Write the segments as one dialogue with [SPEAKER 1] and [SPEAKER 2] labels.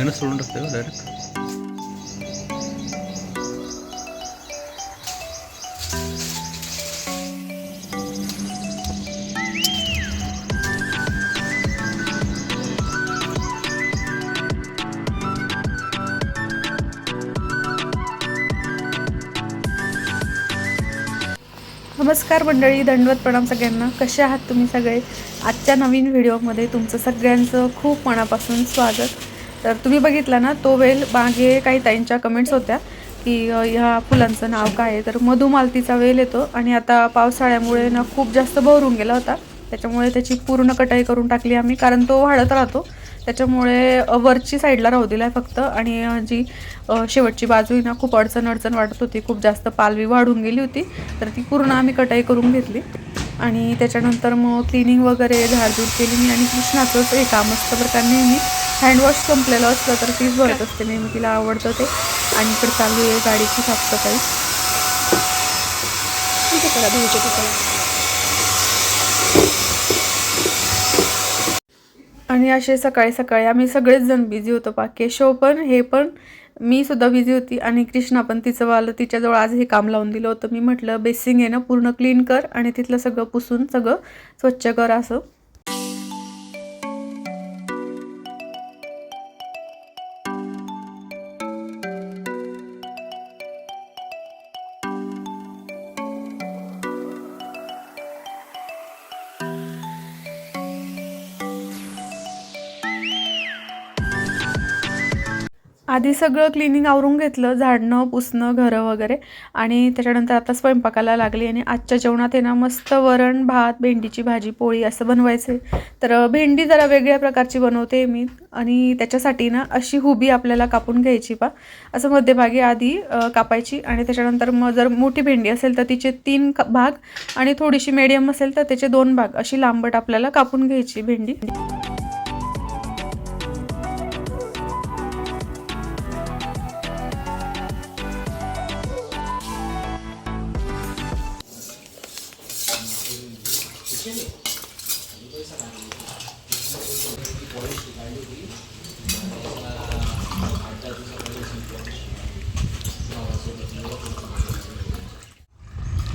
[SPEAKER 1] मम्मीनं सोडून टाकते डायरेक्ट
[SPEAKER 2] नमस्कार मंडळी दंडवत प्रणाम सगळ्यांना. कसे आहात तुम्ही सगळे? आजच्या नवीन व्हिडिओमध्ये तुमचं सगळ्यांचं खूप मनापासून स्वागत. तर तुम्ही बघितला ना तो वेल मागे काही ताईंच्या कमेंट्स होत्या की ह्या फुलांचं नाव काय आहे. तर मधुमालतीचा वेल येतो आणि आता पावसाळ्यामुळे ना खूप जास्त बहरून गेला होता. त्याच्यामुळे त्याची पूर्ण कटाई करून टाकली आम्ही कारण तो वाढत राहतो. त्याच्यामुळे वरची साईडला राहू दिला फक्त आणि जी शेवटची बाजू आहे ना खूप अडचण अडचण वाटत होती. खूप जास्त पालवी वाढून गेली होती. तर ती पूर्ण आम्ही कटाई करून घेतली. आणि त्याच्यानंतर मग क्लिनिंग वगैरे झाडझूड केली मी आणि कृष्णाचंच हे काम असतं बरं का नेहमी. हँडवॉश संपलेलं असलं तर तीच भरत असते. नेहमी तिला आवडतं ते. आणि इकडे चालू आहे गाडीची साफसफाई. ठीक आहे आणि असे सकाळी सकाळी आम्ही सगळेच जण बिझी होतो पा. केशव पण हे पण. मी सुद्धा बिझी होती आणि कृष्णा पण तिचं वालं तिच्याजवळ आज हे काम लावून दिलं होतं. मी म्हटलं बेसिंग आहे ना पूर्ण क्लीन कर आणि तिथलं सगळं पुसून सगळं स्वच्छ कर असं. आधी सगळं क्लिनिंग आवरून घेतलं झाडणं पुसणं घरं वगैरे. आणि त्याच्यानंतर आता स्वयंपाकाला लागली आणि आजच्या जेवणात आहे ना मस्त वरण भात भेंडीची भाजी पोळी असं बनवायचं तर भेंडी जरा वेगळ्या प्रकारची बनवते मी. आणि त्याच्यासाठी ना अशी हुबी आपल्याला कापून घ्यायची पा असं मध्यभागी आधी कापायची आणि त्याच्यानंतर मग जर मोठी भेंडी असेल तर तिचे तीन भाग आणि थोडीशी मीडियम असेल तर त्याचे दोन भाग. अशी लांबट आपल्याला कापून घ्यायची भेंडी.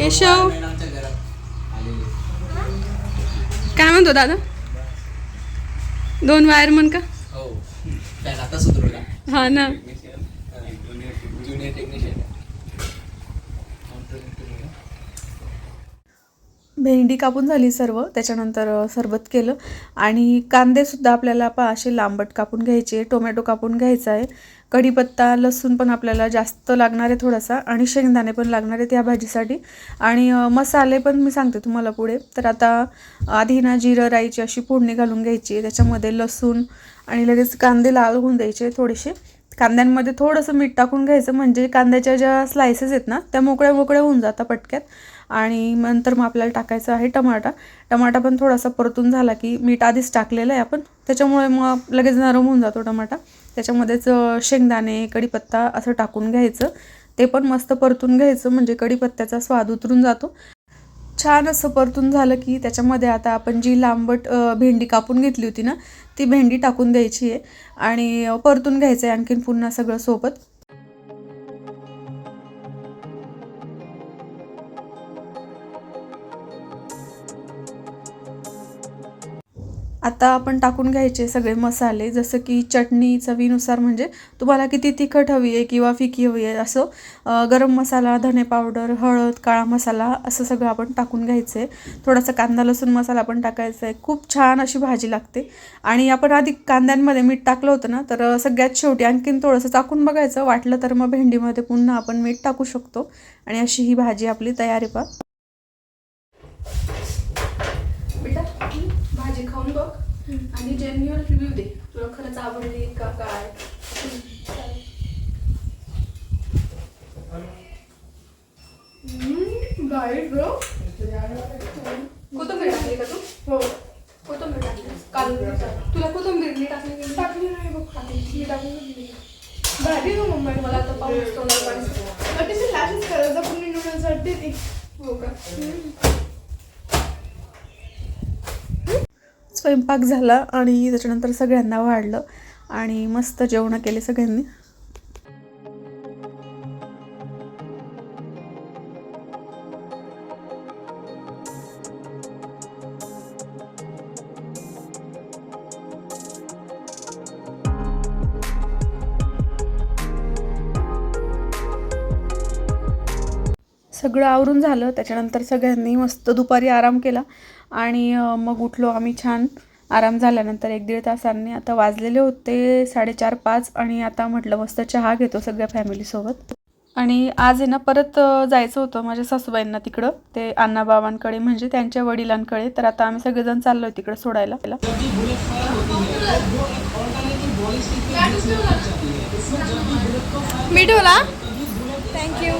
[SPEAKER 2] केशव. काय म्हणतो दादा? दोन वायर म्हण का?
[SPEAKER 3] हो.
[SPEAKER 2] हा ना. भेंडी कापून झाली सर्व त्याच्यानंतर सरबत केलं. आणि कांदेसुद्धा आपल्याला पा असे लांबट कापून घ्यायचे टोमॅटो कापून घ्यायचा आहे. कढीपत्ता लसूण पण आपल्याला जास्त लागणार आहे थोडासा आणि शेंगदाणे पण लागणार आहेत या भाजीसाठी. आणि मसाले पण मी सांगते तुम्हाला पुढे. तर आता आधी ना जिरं राईची अशी फोडणी घालून घ्यायची. आहे त्याच्यामध्ये लसूण आणि लगेच कांदे लाल होऊन द्यायचे थोडेसे. कांद्यांमध्ये थोडंसं मीठ टाकून घ्यायचं म्हणजे कांद्याच्या ज्या स्लायसेस आहेत ना त्या मोकळ्या मोकळ्या होऊन जातात पटक्यात. आणि नंतर मग आपल्याला टाकायचं आहे टमाटा. टमाटा पण थोडासा परतून झाला की मीठ आधीच टाकलेलं आहे आपण. त्याच्यामुळे मग लगेच नरम होऊन जातो टमाटा. त्याच्यामध्येच शेंगदाणे कढीपत्ता असं टाकून घ्यायचं. ते पण मस्त परतून घ्यायचं म्हणजे कढीपत्त्याचा स्वाद उतरून जातो. छान असं परतून झालं की त्याच्यामध्ये आता आपण जी लांबट भेंडी कापून घेतली होती ना ती भेंडी टाकून द्यायची आहे. आणि परतून घ्यायचं आहे आणखीन पुन्हा सगळं सोबत. आता आपण टाकून घ्यायचे सगळे मसाले जसं की चटणी चवीनुसार म्हणजे तुम्हाला किती तिखट हवी आहे किंवा फिकी हवी आहे असं गरम मसाला धने पावडर हळद काळा मसाला असं सगळं आपण टाकून घ्यायचं आहे थोडासा कांदा लसूण मसाला पण टाकायचा आहे. खूप छान अशी भाजी लागते. आणि आपण आधी कांद्यांमध्ये मीठ टाकलं होतं ना तर सगळ्यात शेवटी आणखीन थोडंसं चाकून बघायचं. वाटलं तर मग भेंडीमध्ये पुन्हा आपण मीठ टाकू शकतो. आणि अशी ही भाजी आपली तयार आहे पा बेटा भाजी खाऊन बघ आणि जेन्युअल रिव्ह्यू दे. तुला खरंच आवडली का काय?
[SPEAKER 4] ब्रो.
[SPEAKER 2] कोथिंबीर टाकली का तू?
[SPEAKER 4] हो.
[SPEAKER 2] कोथिंबीर टाकली. काल तुला कोथिंबीर टाकली?
[SPEAKER 4] टाकली नाही बघ. टाकली. भारी मम्मा.
[SPEAKER 2] मला आता पाऊस तोंडाला पाणी
[SPEAKER 4] लॅशेस करायचं
[SPEAKER 2] हो का? स्वयंपाक झाला आणि त्याच्यानंतर सगळ्यांना वाढलं आणि मस्त जेवणं केले सगळ्यांनी. सगळं आवरून झालं त्याच्यानंतर सगळ्यांनी मस्त दुपारी आराम केला. आणि मग उठलो आम्ही छान. आराम झाल्यानंतर एक दीड तासांनी आता वाजलेले होते साडेचार पाच आणि आता म्हटलं मस्त चहा घेतो सगळ्या फॅमिलीसोबत आणि आज आहे ना परत जायचं होतं माझ्या सासूबाईंना तिकडं. ते अण्णाबाबांकडे म्हणजे त्यांच्या वडिलांकडे. तर आता आम्ही सगळेजण चाललो तिकडं सोडायला.
[SPEAKER 4] मी ठेवला थँक्यू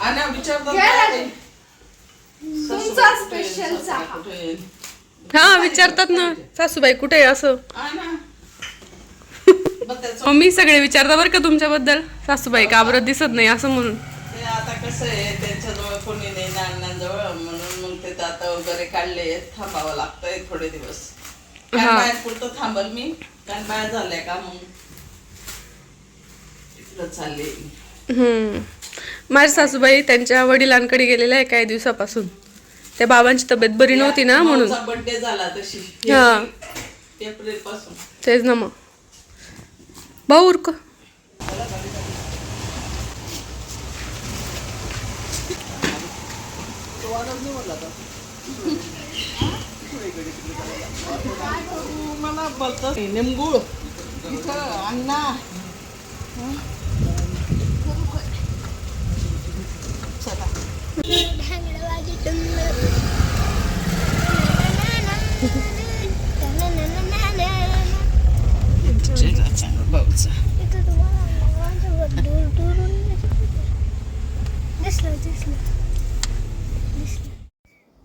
[SPEAKER 3] आणि विचारतात
[SPEAKER 4] घ्या
[SPEAKER 3] काय?
[SPEAKER 4] तुमचा स्पेशल चहा?
[SPEAKER 2] हा विचारतात ना. सासूबाई कुठे आहे असं?
[SPEAKER 3] हा
[SPEAKER 2] मम्मी सगळे विचारता बरं का तुमच्याबद्दल? सासूबाई का बरं दिसत नाही असं म्हणून.
[SPEAKER 3] आता कसं आहे त्यांच्याजवळ कोणी नाही ना अण्णांजवळ म्हणून मग ते दाता वगैरे काढले थांबावं लागतंय थोडे दिवस. काय पुरतं थांबल मी. कारण बाय झालंय का मग? तिकडं चालले.
[SPEAKER 2] हम्म. माझ्या सासूबाई त्यांच्या वडिलांकडे गेलेल्या आहे काही दिवसापासून. त्या बाबांची तब्येत बरी नव्हती ना म्हणून.
[SPEAKER 3] बर्थडे झाला तशी.
[SPEAKER 2] हा. तेच ना मग. भाऊ उरक.
[SPEAKER 3] मला बोलत निमगुळ. इथं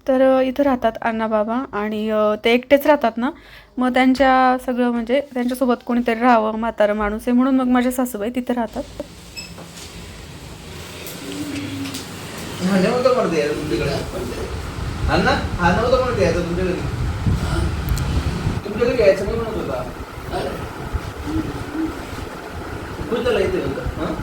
[SPEAKER 3] तर इथं राहतात अण्णा बाबा आणि ते एकटेच राहतात ना? मग त्यांच्या सगळं म्हणजे त्यांच्यासोबत कोणीतरी राहावं म्हातारं माणूस आहे म्हणून मग माझ्या सासूबाई तिथे राहतात.
[SPEAKER 1] नव्हतं म्हणत यायचं तुमच्याकडे अण्णा हा? नव्हतं म्हणत यायचं तुमच्या घरी तुमच्या घरी यायचं नाही म्हणत होता कुठं येते होतं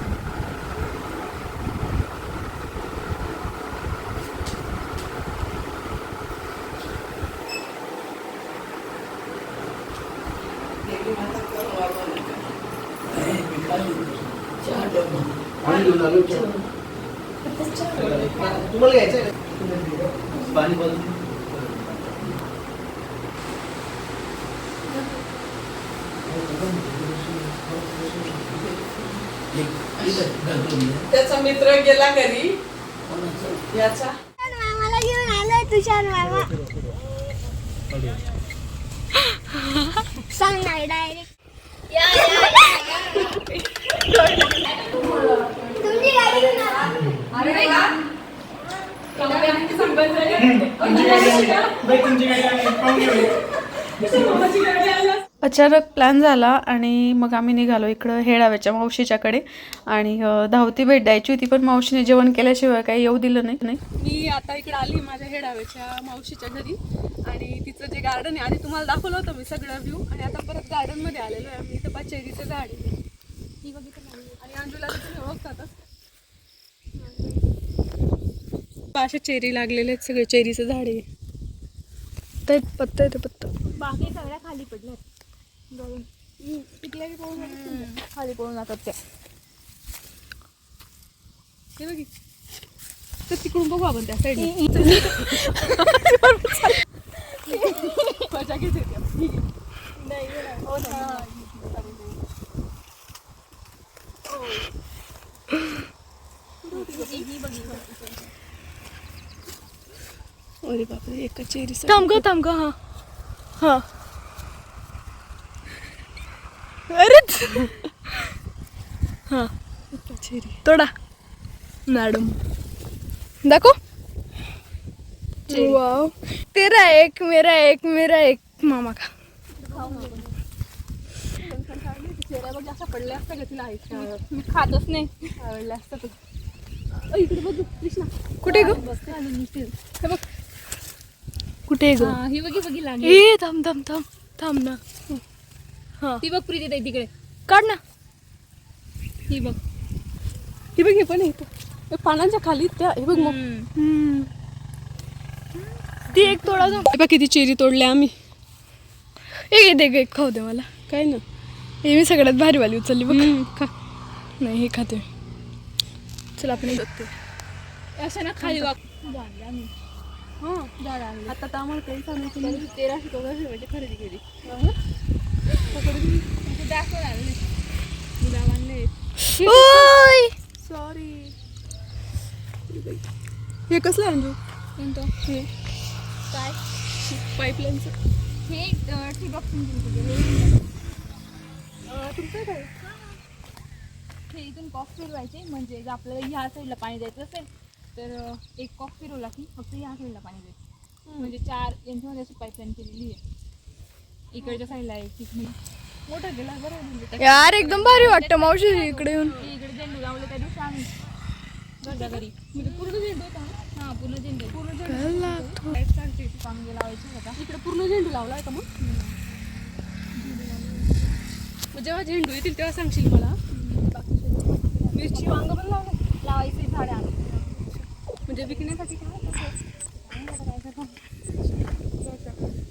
[SPEAKER 1] तुम्हाला घ्यायचं आहे? का? पाणी. बंद
[SPEAKER 3] त्याचा मित्र गेला घरी. याचा?
[SPEAKER 4] मामाला घेऊन आलाय तुषार मामा. सांग नाही डायरेक्ट तुमची गाडी
[SPEAKER 2] अचानक प्लॅन झाला आणि मग आम्ही निघालो इकडं हेळाव्याच्या मावशीच्याकडे. आणि धावती भेट द्यायची होती पण मावशीने जेवण केल्याशिवाय काही येऊ दिलं नाही. नाही
[SPEAKER 5] मी आता इकडे आली माझ्या हेडावेच्या मावशीच्या घरी. आणि तिचं जे गार्डन आहे आधी तुम्हाला दाखवलं होतं मी सगळं व्ह्यू आणि आता परत गार्डनमध्ये आलेलो आहे. आम्ही इथं बा चेरीचं झाड आहे. ही बघितलं आणि अंजुला तर तुम्ही ओळखतातच असे चेरी लागलेले आहेत सगळे चेरीचं झाड ते पत्ता आहे ते पत्ता.
[SPEAKER 4] बाकी सगळ्या खाली पडल्यात. पिकल्या की पळून.
[SPEAKER 5] खाली पळून जातात त्या हे बघी तर तिकडून बघू आपण त्या साईड घेते त्या. हो. अरे बापरे एका चेरी थांब ग थांब ग हा. हा. अरे हा. चेरी तोडा. मॅडम. दाखव. वाव. तेरा एक मेरा एक मेरा एक. मामा का चेहऱ्या बघ जास्त पडल्या असत्या का तिला मी खातच नाही. आवडल्या असतात अ, इकडे बघ कृष्णा. कुठे ग? बघ. कुठे ग?
[SPEAKER 4] ही बघी बघी लागली
[SPEAKER 5] ए थांब थांब थांब थांब ना.
[SPEAKER 4] हा.
[SPEAKER 5] ती बघ प्रीती ताई तिकडे.
[SPEAKER 4] काढ ना.
[SPEAKER 5] ही बघ. ही बघ हे पण आहे इथं. हे पानांच्या खाली त्या हे बघ मग.
[SPEAKER 4] हम्म. ती एक तोडा जाऊ
[SPEAKER 5] हे बघ किती चेरी तोडले आम्ही.
[SPEAKER 4] एक दे एक खाऊ दे मला.
[SPEAKER 5] काय ना. हे मी सगळ्यात भारी वाली उचलली बघ. खा.
[SPEAKER 4] नाही हे खाते. चल आपण हे बघते.
[SPEAKER 5] अशा ना खाली वाक हां आता तर आम्हाला काही सांगायचं नाही तेराशे चौदाशे रुपयाची खरेदी केली.
[SPEAKER 4] ओय!
[SPEAKER 5] सॉरी हे कसलं अंजू? हे.
[SPEAKER 4] काय?
[SPEAKER 5] पाईपलाईनचं
[SPEAKER 4] हे ठिबक
[SPEAKER 5] तुमचं काय?
[SPEAKER 4] हे इथून कॉक फिरवायचे म्हणजे आपल्याला ह्या साईडला पाणी द्यायचं असेल तर एक कॉक फिरवला की फक्त ह्या साईडला पाणी द्यायचं म्हणजे चार यांच्यामध्ये अशी पाईपलाईन केलेली आहे. इकडच्या साईडला आहे तिकडे
[SPEAKER 5] मोठा गेला बरं
[SPEAKER 4] यार एकदम भारी वाटतं मावशी इकडे येऊन. इकडे झेंडू लावले त्या दिवशी आम्ही. घरच्या घरी. म्हणजे पूर्ण झेंडू होता? हा पूर्ण झेंडू. पूर्ण झेंडू. कांगे लावायचे होता.
[SPEAKER 5] इकडे पूर्ण झेंडू लावलाय का मग. मग जेव्हा झेंडू येतील तेव्हा सांगशील मला. मिरची वांग पण लावलं
[SPEAKER 4] लावायचे झाडे आणून
[SPEAKER 5] म्हणजे विकण्यासाठी काय.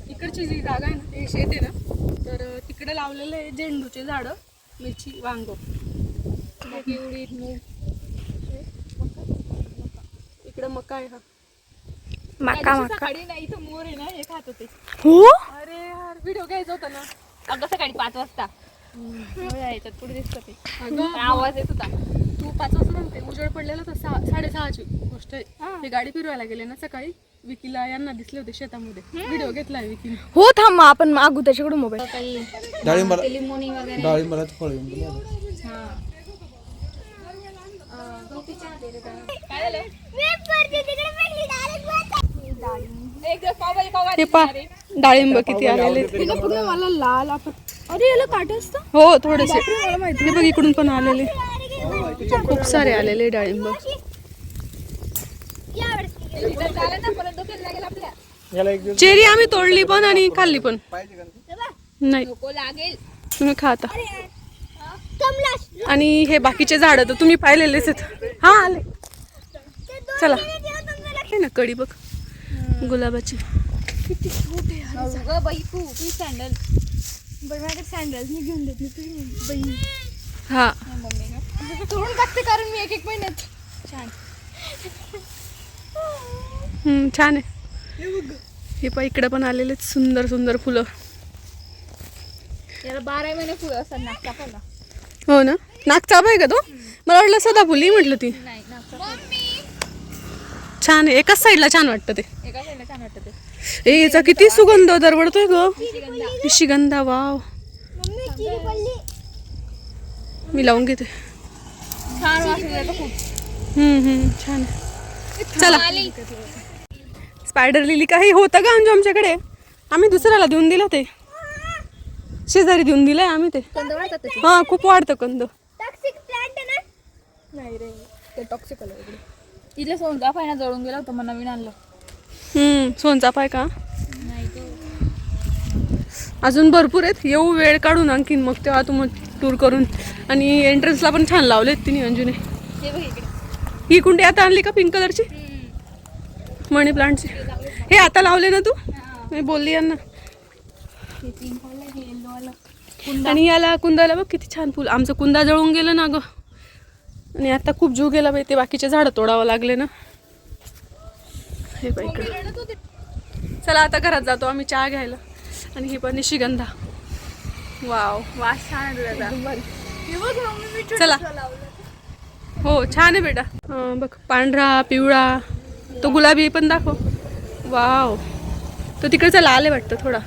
[SPEAKER 5] इकडची जी जागा आहे ना ते शेत आहे ना तर तिकडे लावलेलं आहे झेंडूचे झाडं मिरची वांग. बाकी उडीद मूग इकडं मका आहे हा.
[SPEAKER 4] माका
[SPEAKER 5] सकाळी ना इथं मोर आहे ना हे खात होते.
[SPEAKER 4] हो?
[SPEAKER 5] अरे यार व्हिडिओ घ्यायचा होता ना.
[SPEAKER 4] अगं सकाळी पाच वाजता. याच्यात पुढे दिसत ते? आवाज येत होता.
[SPEAKER 5] पाच वाजता सांगते उजेड पडलेला तर सहा साडेसहाची गोष्ट आहे. हे. गाडी फिरवायला गेले ना सकाळी विकीला यांना दिसले होते शेतामध्ये. व्हिडिओ घेतलाय विकीने.
[SPEAKER 4] हो थांब मग आपण मागू त्याच्याकडून मोबाईल.
[SPEAKER 1] डाळिंबाला
[SPEAKER 4] लिंबोनी वगैरे.
[SPEAKER 1] डाळिंबाला फळ येऊन गेलं.
[SPEAKER 5] हे पा डाळिंब किती आलेले. मला लाल आपण
[SPEAKER 4] अरे याला काट असतं?
[SPEAKER 5] हो थोडेसे. हे बघ इकडून पण आलेले. खूप सारे आलेले डाळिंब. चेरी आम्ही तोडली पण आणि खाल्ली पण. नाही. तुम्ही खाता आणि हे बाकीचे झाड तर तुम्ही पाहिलेलेच आहेत. हा आले. चला. हे ना कडी बघ. गुलाबाची.
[SPEAKER 4] ग बाई तू तू सँडल बरं माझ्या सँडल्स मी घेऊन देत. बाई.
[SPEAKER 5] हा.
[SPEAKER 4] मम्मी तोडून टाकते कारण मी एक एक महिन्यात. छान.
[SPEAKER 5] हम्म, छान आहे. हे पा इकडे पण आलेले सुंदर सुंदर फुलं.
[SPEAKER 4] याला बारा महिने फुलं असतात नागचापाला
[SPEAKER 5] हो ना? नागचाप आहे का तो? मला वाटलं सदा फुली म्हटलं ती.
[SPEAKER 4] नाही
[SPEAKER 5] छान आहे. एकाच साईडला छान वाटतं ते.
[SPEAKER 4] एका छान वाटतं ते.
[SPEAKER 5] ए याचा किती सुगंध दरवडतोय ग. निशिगंधा वाव. मी लावून घेते.
[SPEAKER 4] छान
[SPEAKER 5] आहे. चला. स्पायडर लिली काही होतं का अंजू आमच्याकडे? आम्ही दुसऱ्याला देऊन दिलं ते. शेजारी देऊन दिलंय आम्ही ते. हा खूप वाढतं कंद.
[SPEAKER 4] नाही रे ते टॉक्सिक आलं इकडे. इथलं सोनचा फायना जळून गेला होता मग नवीन आणलं.
[SPEAKER 5] हम्म सोनचाप आहे का? अजून भरपूर आहेत. येऊ वेळ काढून आणखीन मग तेव्हा तू मग टूर करून. आणि एंट्रन्सला पण छान लावलेत तिने अंजूने.
[SPEAKER 4] हे
[SPEAKER 5] कुंडी आता आणली का पिंक कलरची मनी प्लांटची हे आता लावले ना तू? मी बोलली यांना. आणि याला कुंदाला बघ किती छान फुल. आमचं कुंदा जळून गेलं ना ग. आणि आता खूप जीव गेला बाई ते बाकीचे झाडं तोडावं लागले ना. हे बाई चला आता घरात जातो आम्ही चहा घ्यायला. आणि ही पण निशिगंधा. वाव
[SPEAKER 4] वास छान हे
[SPEAKER 5] चला. हो छान आहे बेटा. बघ पांढरा पिवळा तो गुलाबी पण दाखव. वाव. तो तिकडचा लाल आहे वाटतं थोडा.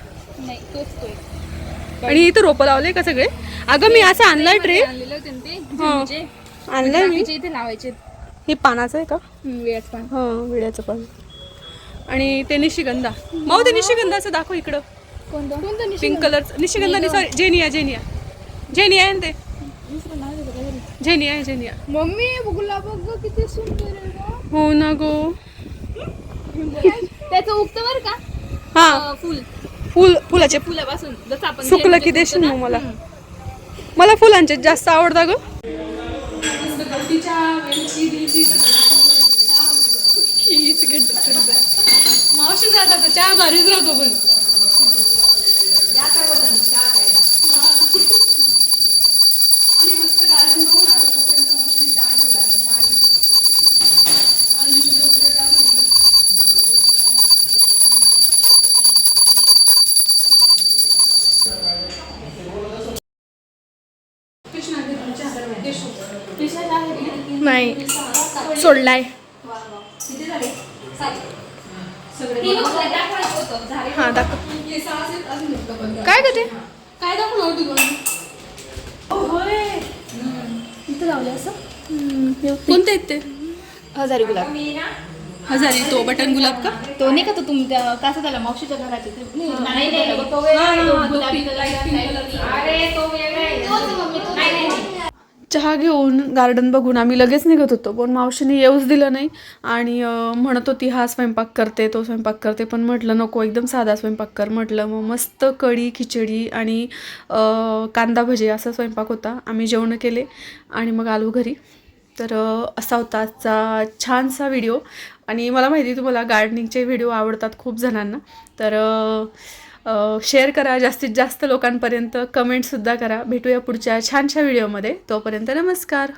[SPEAKER 5] आणि इथं रोपं लावले का सगळे? अगं मी असं आणलाय ट्रे. आणलाय मी.
[SPEAKER 4] इथे लावायचे.
[SPEAKER 5] हे पानाचं आहे का?
[SPEAKER 4] वेळच पान.
[SPEAKER 5] हा विड्याचं पान. आणि ते निशिगंधा. माऊ ते निशिगंधाचं दाखव इकडं.
[SPEAKER 4] कोणतं? कोणतं
[SPEAKER 5] पिंक कलरचं निशिगंधा सॉरी जेनिया जेनिया. जेनिया आहे ना ते? जेनिया आहे जेनिया.
[SPEAKER 4] मम्मी गुलाब बघ किती सुंदर आहे गं.
[SPEAKER 5] हो ना गो.
[SPEAKER 4] त्याचं उगतं बरं का?
[SPEAKER 5] हा.
[SPEAKER 4] अं, फुल.
[SPEAKER 5] फुल फुलाचे.
[SPEAKER 4] फुलापासून. जसं आपण
[SPEAKER 5] सुकलं की देशील मग मला. मला फुलांचे जास्त आवडतं ग. मावशी जातात चहा भारीच राहतो पण. नाही. सोडलाय. हा दाखव. काय ग ते? काय दाखवणार तू कोणते आहेत ते?
[SPEAKER 4] हजारी गुलाब.
[SPEAKER 5] हजारी तो बटन गुलाब का?
[SPEAKER 4] तो नाही का तो तुमच्या कसं झाला मावशीच्या घराचे ते नाही, नाही, नाही, तो वेगळा आहे, तो गुलाबी कलरचा आहे. तोच मम्मी, तोच आहे.
[SPEAKER 2] चहा घेऊन गार्डन बघून आम्ही लगेच निघत होतो. पण मावशीने येऊच दिलं नाही. आणि म्हणत होती हा स्वयंपाक करते तो स्वयंपाक करते. पण म्हटलं नको एकदम साधा स्वयंपाक कर. म्हटलं मग मस्त कढी खिचडी आणि अं, कांदा भजी असा स्वयंपाक होता. आम्ही जेवणं केले. आणि मग आलो घरी. तर असा होता आजचा छानसा व्हिडिओ. आणि मला माहिती आहे तुम्हाला गार्डनिंगचे व्हिडिओ आवडतात खूप जणांना. तर शेअर करा जास्तीत जास्त लोकांपर्यंत कमेंटसुद्धा करा. भेटूया पुढच्या छानशा व्हिडिओमध्ये तोपर्यंत नमस्कार.